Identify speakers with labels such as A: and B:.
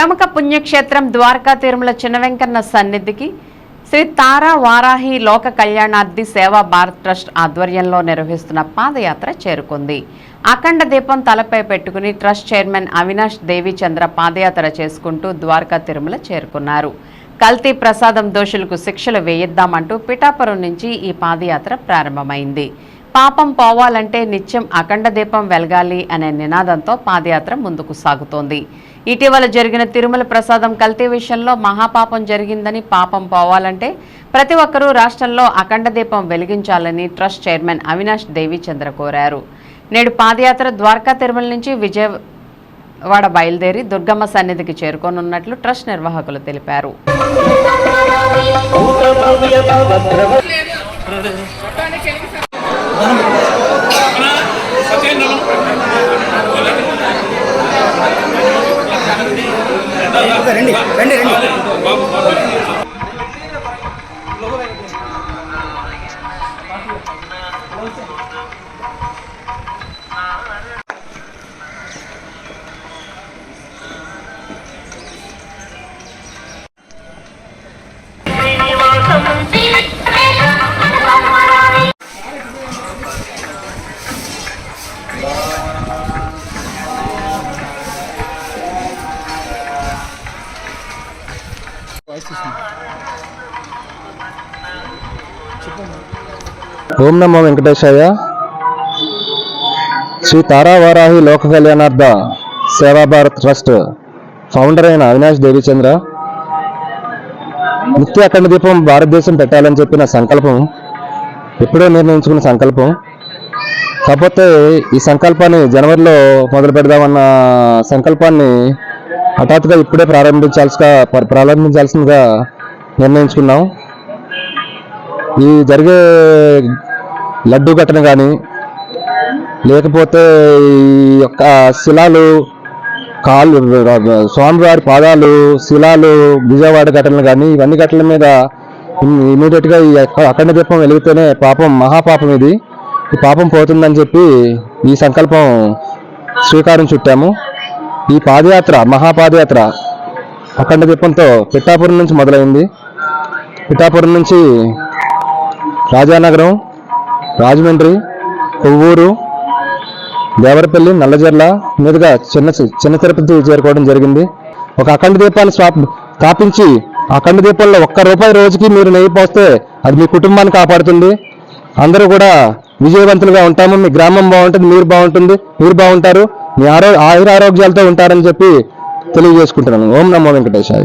A: ప్రముఖ పుణ్యక్షేత్రం ద్వారకా తిరుమల చిన్న వెంకన్న సన్నిధికి శ్రీ తారా వారాహి లోక కళ్యాణార్థి సేవా భారత్ ట్రస్ట్ ఆధ్వర్యంలో నిర్వహిస్తున్న పాదయాత్ర చేరుకుంది. అఖండ దీపం తలపై పెట్టుకుని ట్రస్ట్ చైర్మన్ అవినాష్ దేవిచంద్ర పాదయాత్ర చేసుకుంటూ ద్వారకా తిరుమల చేరుకున్నారు. కల్తీ ప్రసాదం దోషులకు శిక్షలు వేయిద్దామంటూ పిఠాపురం నుంచి ఈ పాదయాత్ర ప్రారంభమైంది. పాపం పోవాలంటే నిత్యం అఖండ దీపం వెలగాలి అనే నినాదంతో పాదయాత్ర ముందుకు సాగుతోంది. ఇటీవల జరిగిన తిరుమల ప్రసాదం కల్తీ విషయంలో మహాపాపం జరిగిందని పాపం పోవాలంటే ప్రతి ఒక్కరూ రాష్ట్రంలో అఖండ దీపం వెలిగించాలని ట్రస్ట్ చైర్మన్ అవినాష్ దేవిచంద్ర కోరారు. నేడు పాదయాత్ర ద్వారకా తిరుమల నుంచి విజయవాడ బయలుదేరి దుర్గమ్మ సన్నిధికి చేరుకోనున్నట్లు ట్రస్ట్ నిర్వాహకులు తెలిపారు.
B: రండి రండి రండి
C: ఓం నమో వెంకటేశాయ శ్రీ తారావారాహి లోక కళ్యాణార్థ సేవా భారత్ ట్రస్ట్ ఫౌండర్ అయిన అవినాష్ దేవిచంద్ర. నిత్య అఖండ దీపం భారతదేశం పెట్టాలని చెప్పిన సంకల్పం ఎప్పుడో నిర్ణయించుకున్న సంకల్పం. కాకపోతే ఈ సంకల్పాన్ని జనవరిలో మొదలు పెడదామన్న సంకల్పాన్ని హఠాత్తుగా ఇప్పుడే ప్రారంభించాల్సిగా ప్రారంభించాల్సిందిగా నిర్ణయించుకున్నాం. ఈ జరిగే లడ్డు ఘటన కానీ లేకపోతే ఈ యొక్క శిలాలు కాళ్ళు స్వామివారి పాదాలు శిలాలు విజయవాడ ఘటనలు కానీ ఇవన్నీ ఘటనల మీద ఇమీడియట్గా ఈ అఖండ దీపం వెలిగితేనే పాపం మహాపాపం ఇది. ఈ పాపం పోతుందని చెప్పి ఈ సంకల్పం శ్రీకారం చుట్టాము. ఈ పాదయాత్ర మహాపాదయాత్ర అఖండ దీపంతో పిఠాపురం నుంచి మొదలైంది. పిఠాపురం నుంచి రాజానగరం రాజమండ్రి కొవ్వూరు దేవరపల్లి నల్లజర్ల మీదుగా చిన్న చిన్న తిరుపతి చేరుకోవడం జరిగింది. ఒక అఖండ దీపాన్ని స్థాపించి ఆ అఖండ దీపంలో ఒక్క రూపాయి రోజుకి మీరు నెయ్యి పోస్తే అది మీ కుటుంబాన్ని కాపాడుతుంది. అందరూ కూడా విజయవంతులుగా ఉంటాము. మీ గ్రామం బాగుంటుంది మీరు బాగుంటుంది మీరు బాగుంటారు. మీ ఆరో ఆయుర ఆరోగ్యాలతో ఉంటారని చెప్పి తెలియజేసుకుంటున్నాను. ఓం నమో వెంకటేశాయ.